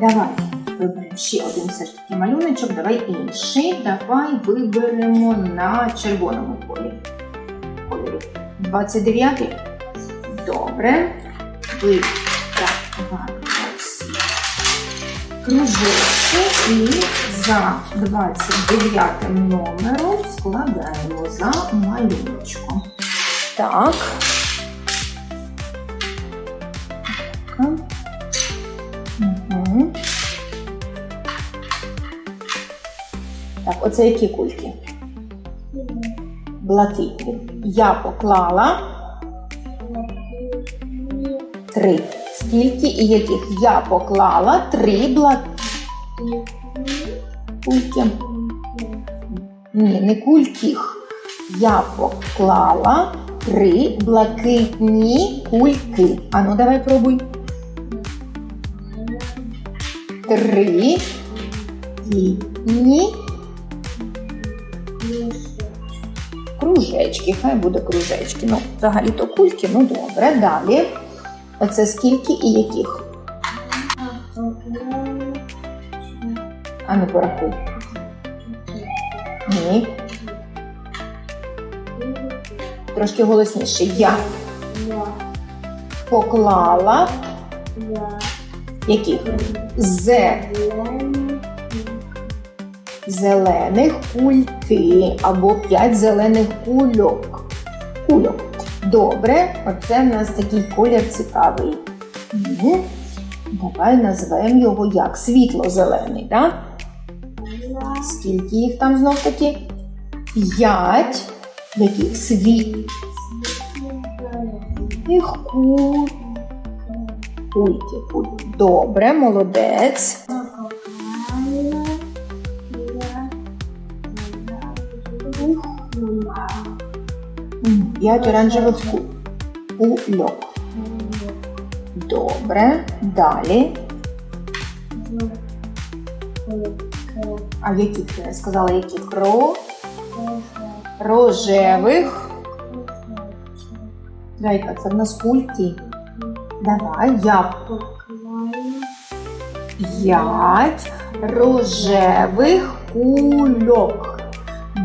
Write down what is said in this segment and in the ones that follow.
Давай виберемо ще один все ж таки малюночок, давай інший. Давай виберемо на червоному полі. кольорі. 29-й. Добре. Ви кружечки і за 29 номером складаємо за малюночком. Так. Так. Так, оце які кульки? Блакитні. Я поклала три. Скільки і яких? Я поклала три блакитні кульки. Ні, не кульких. Я поклала три блакитні кульки. Ану, давай пробуй. Три літні кружечки. Хай буде кружечки. Ну, взагалі-то кульки, ну добре. Далі. Оце скільки і яких? Ану, порахуй. Ні. Трошки голосніше. Я поклала яких? З зелених кульки або п'ять зелених кульок. Кульок. Добре, оце в нас такий колір цікавий. Ну, давай назвемо його як світло-зелений, так? Скільки їх там знов таки? П'ять яких. Кульки, кульки. Добре, молодець. Мгм, П'ять оранжевих ку- кульок. Добре, далі. А яких ти сказала, яких? Ро... Рожевих. Дайка, це в нас кульки. Давай, я п'ять рожевих кульок.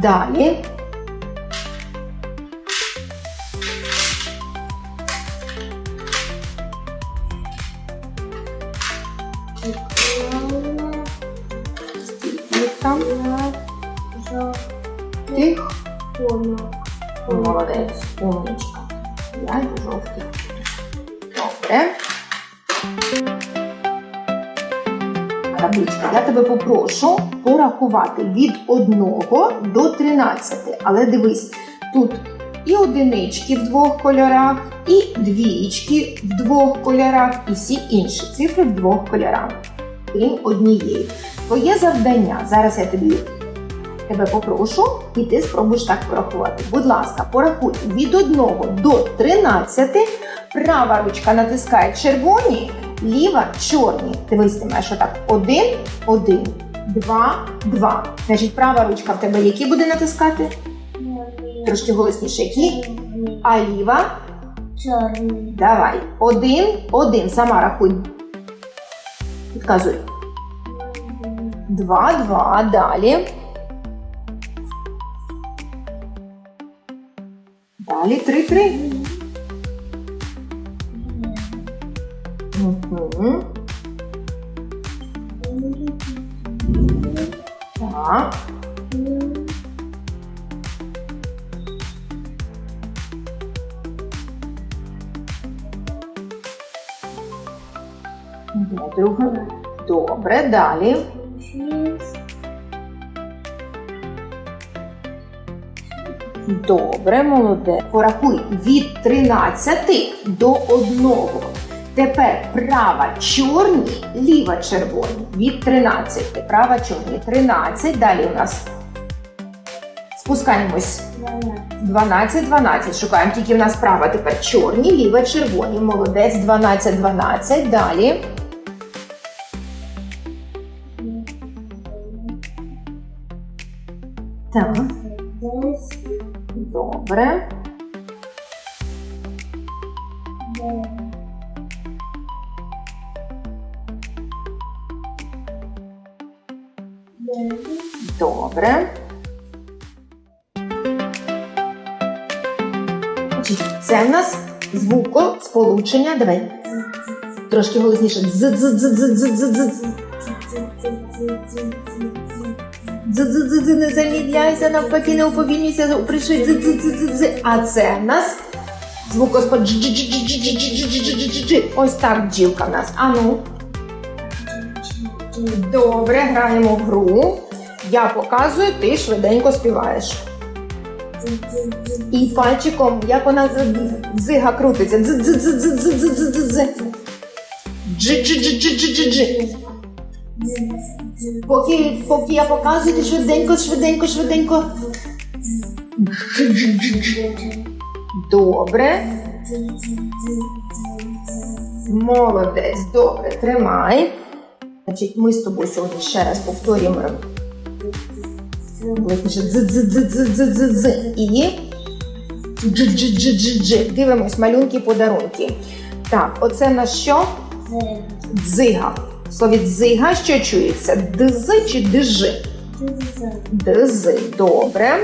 Далі. Попрошу порахувати від 1 до 13. Але дивись, тут і одинички в двох кольорах, і двічки в двох кольорах, і всі інші цифри в двох кольорах, крім однієї. Твоє завдання, зараз я тобі тебе попрошу, і ти спробуєш так порахувати. Будь ласка, порахуй від 1 до 13. Права ручка натискає червоні, ліва чорні. Дивись, ти маєш отак. Один, один, два, два. Значить, права ручка в тебе які буде натискати? Трошки голосніше, які? А ліва? Чорний. Давай. Один, один. Сама рахуй. Підказуй. Два, два. Далі. Далі три, Угу. Так. Друга? Добре, далі. Добре, молодець. Порахуй від 13 до 1. Тепер права чорні, ліва червоні. Від 13. Права чорні. 13. Далі у нас спускаємось. 12, 12. Шукаємо тільки в нас права тепер чорні, ліва червоні. Молодець. 12, 12. Далі. Так. Добре. Добре. нас звуко сполучення. Давай. Трошки голосніше. Не замідляйся, навпаки, не уповільнюйся, пришвидь. А це в нас звукоспо Ось так бджілка в нас. Ану. Добре, граємо в гру. Я показую, ти швиденько співаєш. І пальчиком, як вона з- зига крутиться. Поки, поки я показую, ти швиденько, швиденько, швиденько. Добре. Молодець, добре, тримай. Значить, ми з тобою сьогодні ще раз повторюємо. Голосніше дз-дз-дз-дз-дз-дз. І дж-дж-дж-дж-дж. Дивимось малюнки подарунки. Так, оце на що? Дзига. В слові дзига що чується? Дз чи дж? Дз. Добре.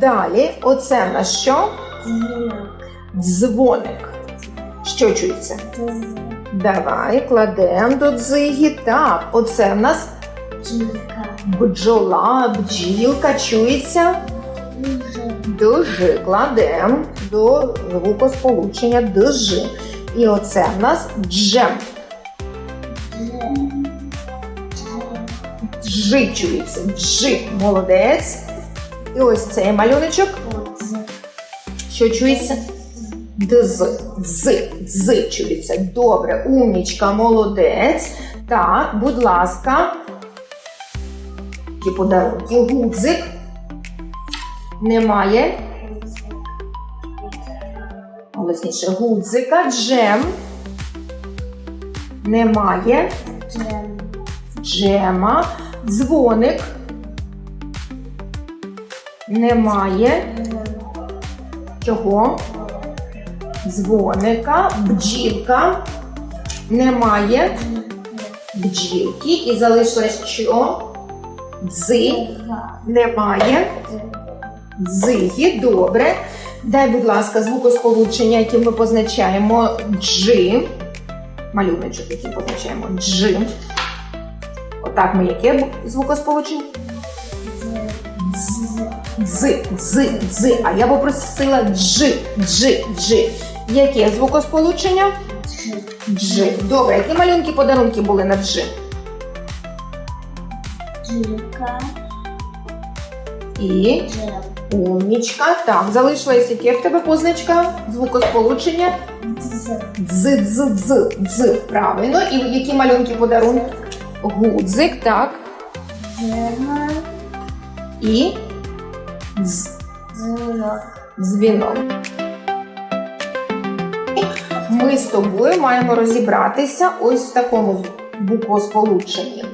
Далі, оце на що? Дзвоник. Що чується? Давай кладемо до дзиги. Так, оце в нас бджола, бджілка чується. Дж. Кладемо до звукосполучення дж. І оце в нас джем. Джи чується. Джи. Молодець. І ось цей малюночок. Що чується? Дз, дз, дз чується. Добре, умнічка, молодець. Так, будь ласка. Які подарунки? Гудзик. Немає. Голосніше. Гудзика, джем. Немає. Джема. Дзвоник. Немає. Чого? Дзвоника, бджілка. Немає бджілки. І залишилось що? Дзи. Немає. Дзиги. Добре. Дай, будь ласка, звукосполучення, яке ми позначаємо джи. Малюночок, який позначаємо джи. Отак ми яке звукосполучення? Дз, дз, дз. А я попросила джи, джи, джи. Яке звукосполучення? Джи. Добре, які малюнки подарунки були на джи? І умнічка. Так, залишилась яке в тебе позначка? Звукосполучення? Дз, дз, дз, дз. Правильно. І які малюнки подарунки? Гудзик, так. І дз, дзвінок. Ми з тобою маємо розібратися ось в такому буквосполученні.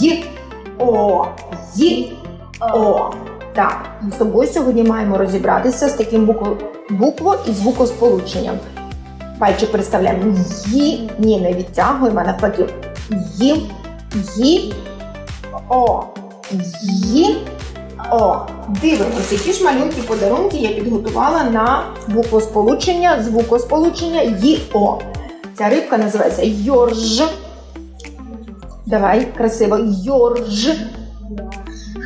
Й, О, Й, О. Так, з тобою сьогодні маємо розібратися з таким букво, букво і звукосполученням. Пальчик представляємо. Ї, ні, не відтягуємо, а навпаки. Ї, Ї, О. Ї, О. Дивимося, які ж малюнки подарунки я підготувала на буквосполучення, звукосполучення ЙО. Ця рибка називається Йорж. Давай, красиво. Йорж.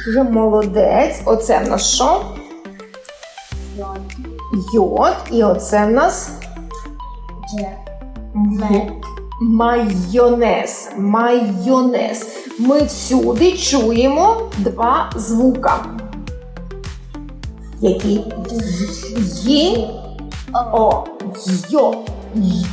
Ж, молодець. Оце в нас що? Йод. І оце в нас майонез. Майонез. Ми всюди чуємо два звука. Які? Ї, о, йо,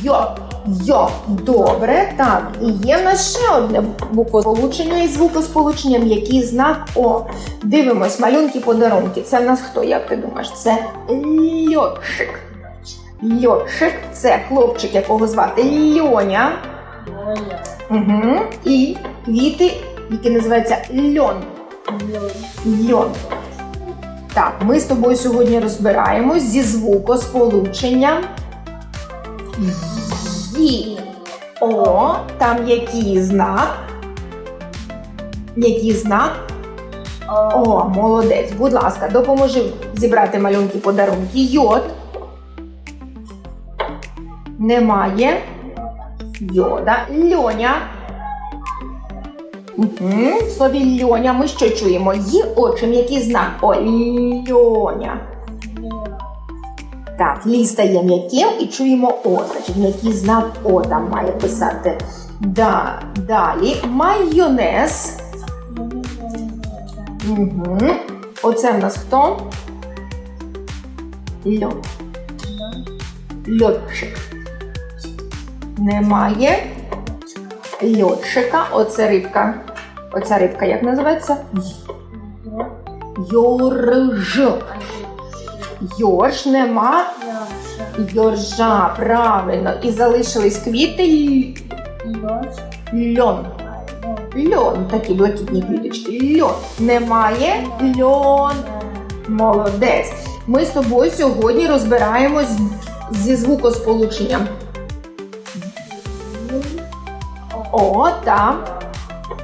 йо, йо. Добре, так. І є в нас ще одне буквосполучення із звукосполученням, який знак О. Дивимось, малюнки подарунки. Це в нас хто, як ти думаєш? Це льотчик. Льотчик це хлопчик, якого звати Льоня. Угу. І квіти, які називаються льон. Льон. Так, ми з тобою сьогодні розбираємось зі звукосполученням Ї. О, там який знак? Який знак? О. Молодець. Будь ласка, допоможи зібрати малюнки подарунки. Йод. Немає. Йода. Льоня. Угу. В слові льоня ми що чуємо? Ї очим який знак? О, льоня. Так, лі стає м'яким і чуємо О. Значить, м'який знак О там має писати. Да, далі майонез. Угу. Оце в нас хто? Льот. Льотчик. Немає льотчика. Оце рибка. Оця рибка як називається? Йорж. Йорж нема. Йоржа, правильно. І залишились квіти й- льон. Льон, такі блакитні квіточки. Льон. Немає льон. Молодець. Ми з тобою сьогодні розбираємось зі звукосполученням. О, так.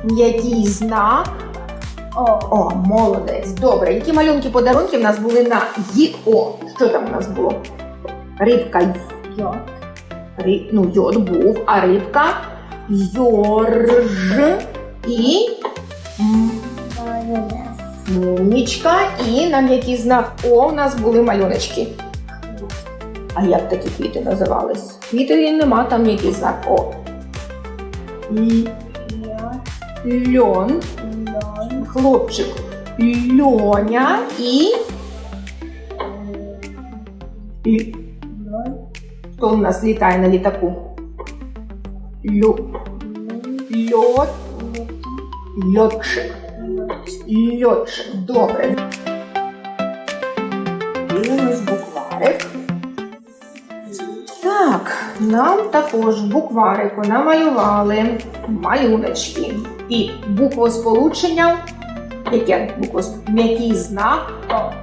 Який знак? О. О, молодець. Добре. Які малюнки подарунки в нас були на ЙО? Що там у нас було? Рибка Йо. Ри, ну, йод був, а рибка йорж і м, Майонез. мунічка, і на м'який знак О у нас були малюночки. А як такі квіти називались? Квіти нема, там м'який знак О. Льон. Хлопчик Льоня і. Льон. Хто у нас літає на літаку? Льо, льот, льотчик. Льотчик. Добре. Дивимось букварик. Так, нам також букварику намалювали малюночки. І буквосполучення. Яке буквосполучення? М'який знак.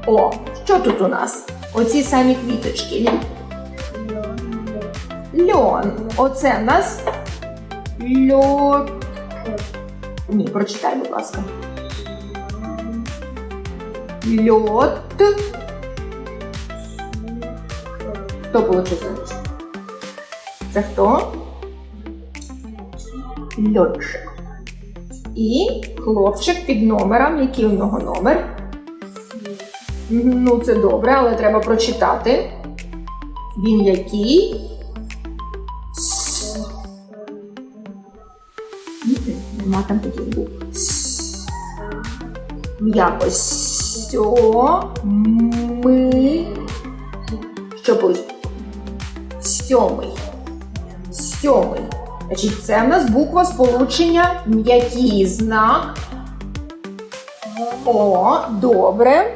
О. Що тут у нас? Оці самі квіточки. Льон. Оце в нас льот. Ні, прочитай, будь ласка. Льот. Хто получився? Це хто? Льотчик. І хлопчик під номером. Який у нього номер? Ну, це добре, але треба прочитати. Він який? Нема там таких букв. С. Якось. Сьо. Ми. Що буде? Сьомий. Сьомий. Значить, це в нас буква сполучення м'який знак. О, добре.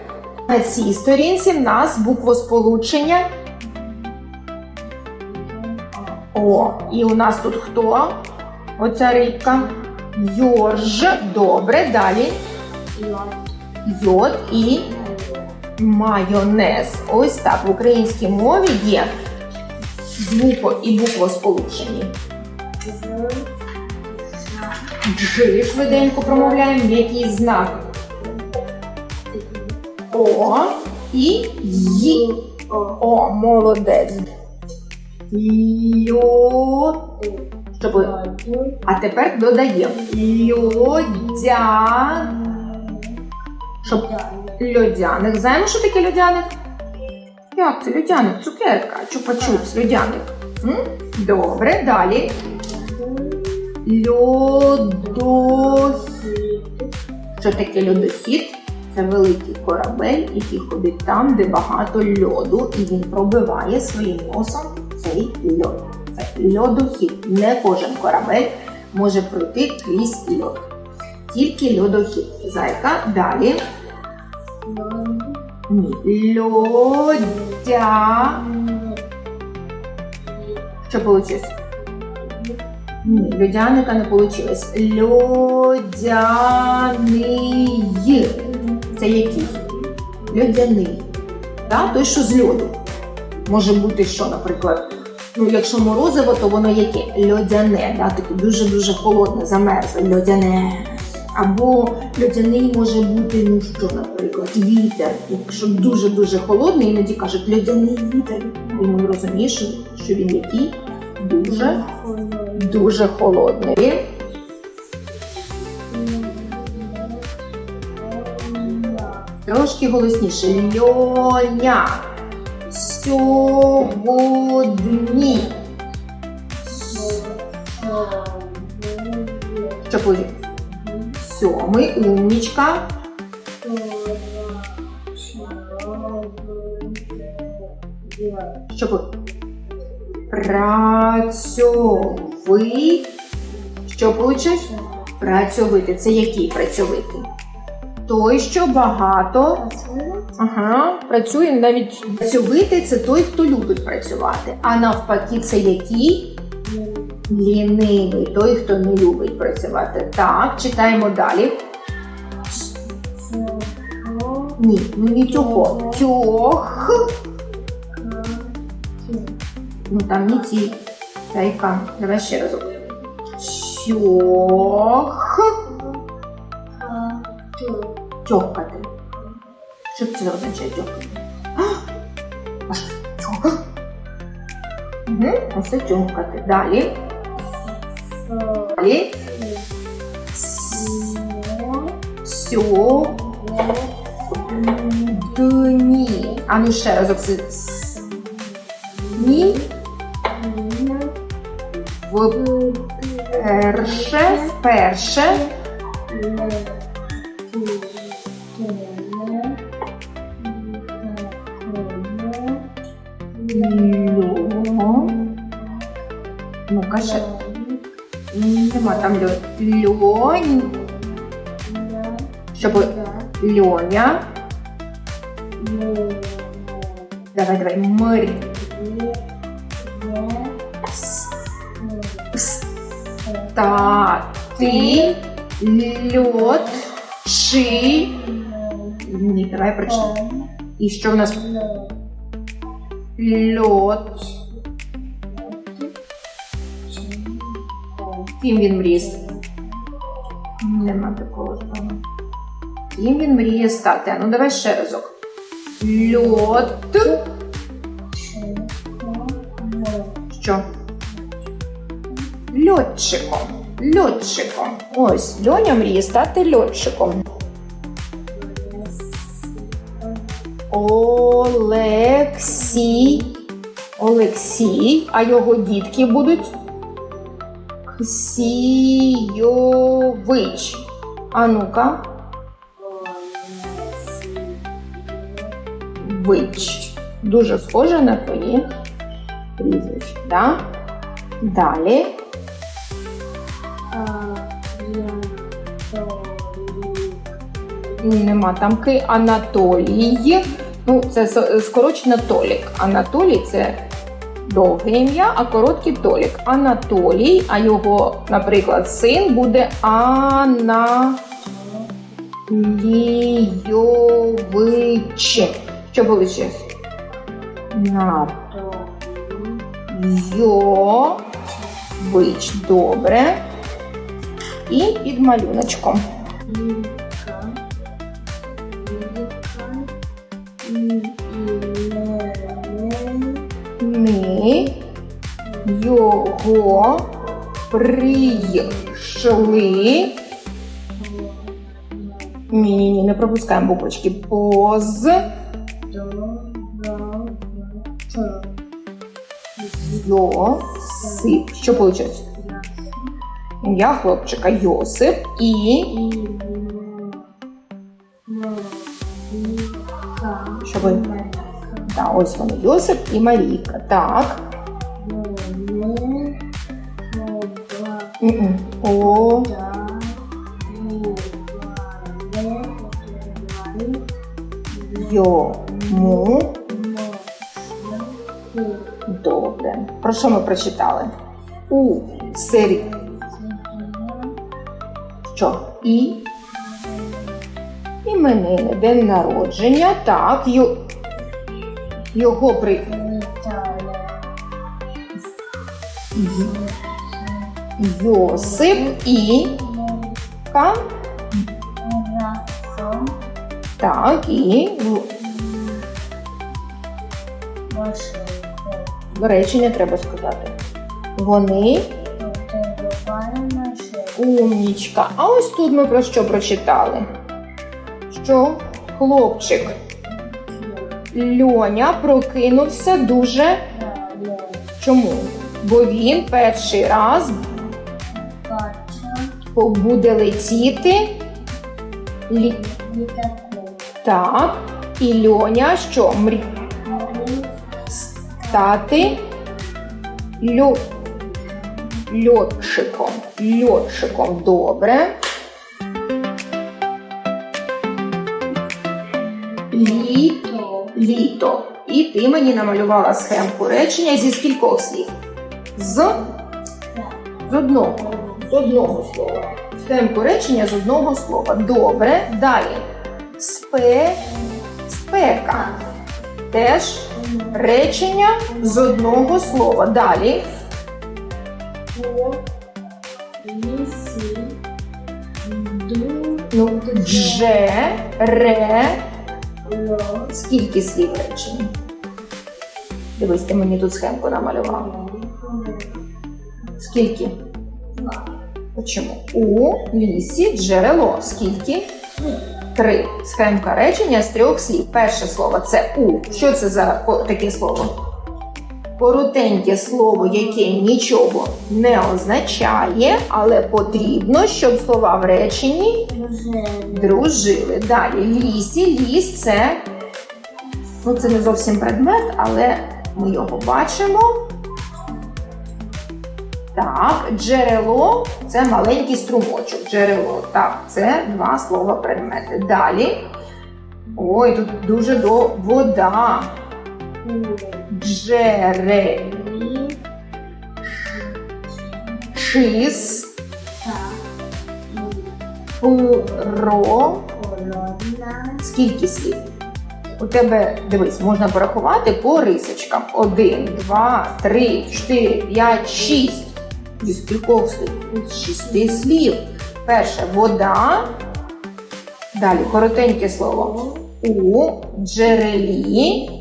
На цій сторінці в нас буквосполучення О. І у нас тут хто? Оця рибка. Йорж. Добре. Далі йод і майонез. Ось так в українській мові є звуко і буквосполучені. Джи швиденько промовляємо, який знак О і Й. О. Молодець. Льо. Щоб... А тепер додаємо льодя. Щоб льодяник. Знаємо, що таке льодяник? Як це льодяник? Цукерка, чупа-чупс, льодяник. Добре, далі. Льодохід. Що таке льодохід? Це великий корабель, який ходить там, де багато льоду, і він пробиває своїм носом цей льод. Це льодохід. Не кожен корабель може пройти крізь льод. Тільки льодохід. Зайка. Далі. Ні. Льодя. Що вийшло? Ні, льодяника не вийшло. Льодяний. Це який? Льодяний. Так? Той, що з льоду. Може бути, що, наприклад, ну, якщо морозиво, то воно яке? Льодяне, да? таке дуже-дуже холодне, замерзле, льодяне. Або льодяний може бути, ну що, наприклад, вітер. Якщо дуже-дуже холодний, іноді кажуть льодяний вітер. І ми розумієш, що- що він який дуже, дуже холодний. Трошки голосніше. Льоня. Сьогодні. Буде? Сьомий, умнічка. Що буде? Працьовий. Що получиш? Працьовитий. Це який працьовитий? Той, що багато Ага, працює навіть працьовитий це той, хто любить працювати. А навпаки, це який лінивий, той, хто не любить працювати. Так, читаємо далі. Ні, ну не тьохо. Тьох. Ну там не ті. Та яка. Давай ще разок. Тьох. Тьохкати. Що це означає тьохкати? А що? Тьох. Угу, оце тьохкати. Далі. Далі. Сьо. Дні. А ну ще разок. Це с- Ні. Вперше. Льо. Ну-ка ще. Нема там льо. Льонь. Щоб Льоня. Давай, давай. Мир. Та. Ти. Льот. Чи. Ні, давай прочитаємо. І що в нас? Льот. Ким він мріє? Нема такого слова. Ким він мріє стати? Ну давай ще разок. Льот. Що? Льотчиком. Льотчиком. Ось, Льоня мріє стати льотчиком. Олексій. Олексій, а його дітки будуть Ксійович. А ну-ка. Вич. Дуже схоже на твоє прізвище. Да? Далі. Нема там ки Анатолій. Ну, це скорочено Толік. Анатолій це довге ім'я, а коротке Толік. Анатолій, а його, наприклад, син буде Аналійович. Що вийшло? На йо. Добре. І під малюночком. Ми його прийшли. Ні, ні, ні, не пропускаємо буквочки. Поз Йосип. Що вийшло? Ім'я хлопчика Йосип і що ви? Так, ось вони Йосип і Марійка. Так. М-м. О. Йому. Добре. Про що ми прочитали? У сері. Що? І? Іменини, день народження. Так. Йо... Його при. Йосип і Ка Так, і речення треба сказати. Вони. Умнічка. А ось тут ми про що прочитали? Що хлопчик Льоня прокинувся дуже. Чому? Бо він перший раз буде летіти. Лі... Так. І Льоня що? Мрі... стати льо... льотчиком. Льотчиком. Добре. Лі... То. Літо. І ти мені намалювала схемку речення зі скількох слів? З, з одного. З одного слова. Схемку речення з одного слова. Добре. Далі. Спе... Спека. Теж речення з одного слова. Далі. Ну, дже, ре. Ло. Скільки слів речення? Дивись, ти мені тут схемку намалювала. Скільки? Два. Чому? У лісі джерело. Скільки? Три. Схемка речення з трьох слів. Перше слово це у. Що це за таке слово? Коротеньке слово, яке нічого не означає, але потрібно, щоб слова в реченні дружили. Далі лісі. Ліс це, ну це не зовсім предмет, але ми його бачимо. Так, джерело це маленький струмочок. Джерело. Так, це два слова предмети. Далі. Ой, тут дуже до вода. Джерелі. Та. Про. Скільки слів? У тебе, дивись, можна порахувати по рисочкам. Один, два, три, чотири, п'ять, шість. Зі скількох слів? З шести слів. Перше вода. Далі коротеньке слово. У джерелі.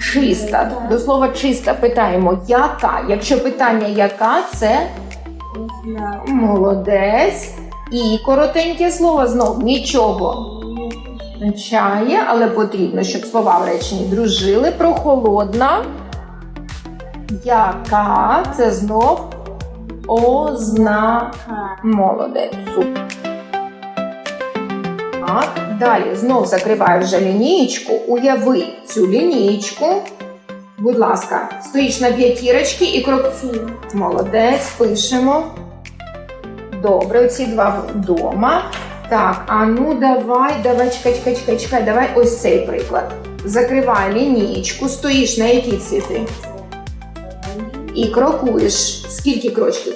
Чиста. До слова чиста питаємо яка. Якщо питання яка, це молодець. І коротеньке слово знов нічого означає, але потрібно, щоб слова в реченні дружили. Прохолодна. Яка це знов озна. Ка. Молодець. Так, далі знов закриваю вже лінієчку. Уяви цю лінієчку. Будь ласка, стоїш на п'ятірочки і крок. Молодець, пишемо. Добре, оці два вдома. Так, а ну давай, давай, чекай, чекай, чекай, чекай, давай ось цей приклад. Закривай лінієчку, стоїш на які цифри? І крокуєш. Скільки крочків?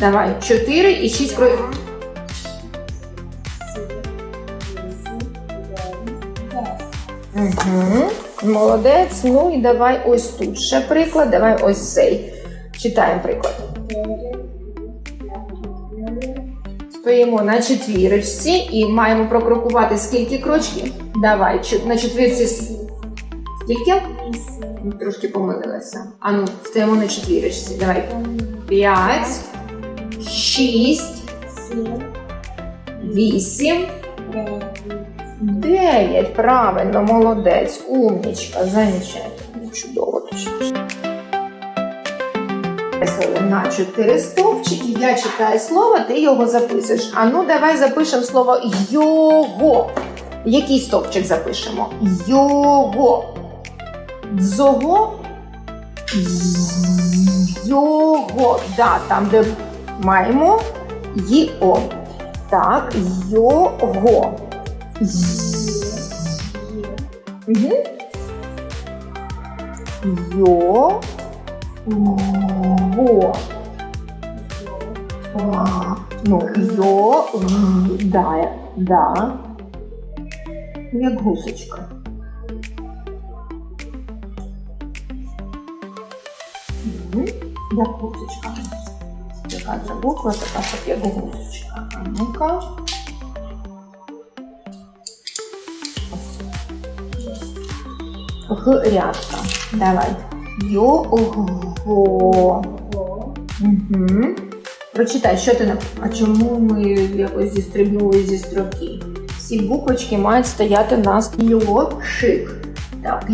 Давай, 4 і 6 кроків. Угу. Молодець. Ну і давай ось тут ще приклад. Давай ось цей. Читаємо приклад. Стоїмо на четвірочці і маємо прокрокувати скільки крочків? Давай, на четвірці. Скільки? Трошки помилилася. Ану, стоїмо на четвірочці. Давай. П'ять, шість, вісім, дев'ять. Правильно, молодець, умнічка, замечательно. Чудово точніше. На чотири стовпчики. Я читаю слово, ти його записуєш. А ну давай запишемо слово його. Який стовпчик запишемо? Його. Дзого. Його. Да, там, де маємо йо. Так, його. Угу. Йо. А, Ну, йо, да, да. Як гусочка. Як гусочка. Яка це буква, така, щоб як гусочка. А ну-ка. Грядка. Давай. Його. Го. Угу. Прочитай, що ти на. А чому ми якось зістрибнули зі строки? Всі буквочки мають стояти у нас льошик. Так.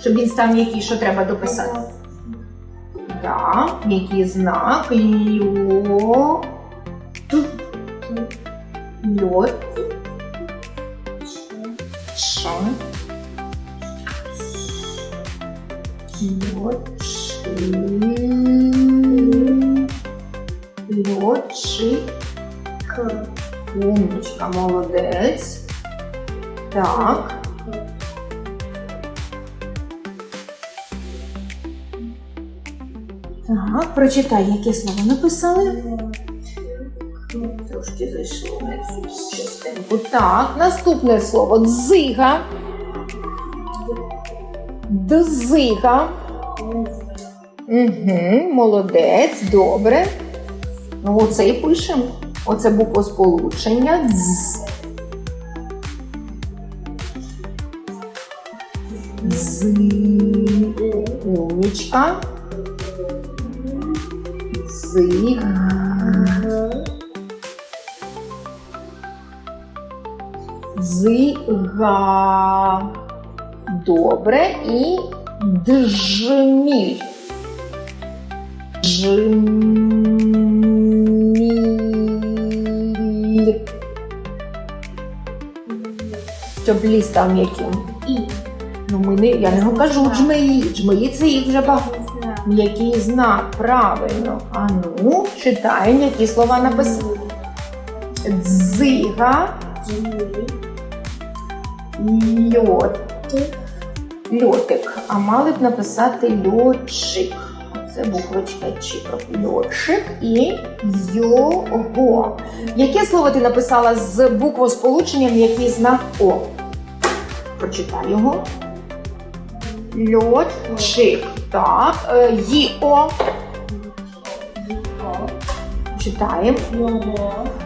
Щоб він став м'який, що треба дописати? Так, який знак? Льо. Льот. Льотши. Льотши. К. Умничка, молодець. Так. Так, прочитай, яке слово написали. Трошки зайшло на цю частинку. Так, наступне слово дзига. Дзига. Угу, молодець, добре. Ну, оце і пишемо. Оце буквосполучення. Дз. З. Умнічка. Зиг. Зига. Добре. І джміль. Джміль. Щоб ліс став м'яким. І. Ну, ми не, я не кажу джмелі. Джмелі це їх вже багато. М'який знак, правильно. А ну, читаємо, які слова написали. Дзига, льот. Льотик. А мали б написати льотчик. Це буквочка чик. Льотчик і його. Яке слово ти написала з буквосполученням, який знак О? Прочитай його. Льотчик. Так. Е, Йо. Читаємо.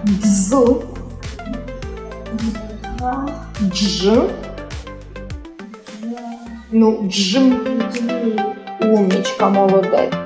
Дз. Дж. Ну, джим. Умничка, молодець.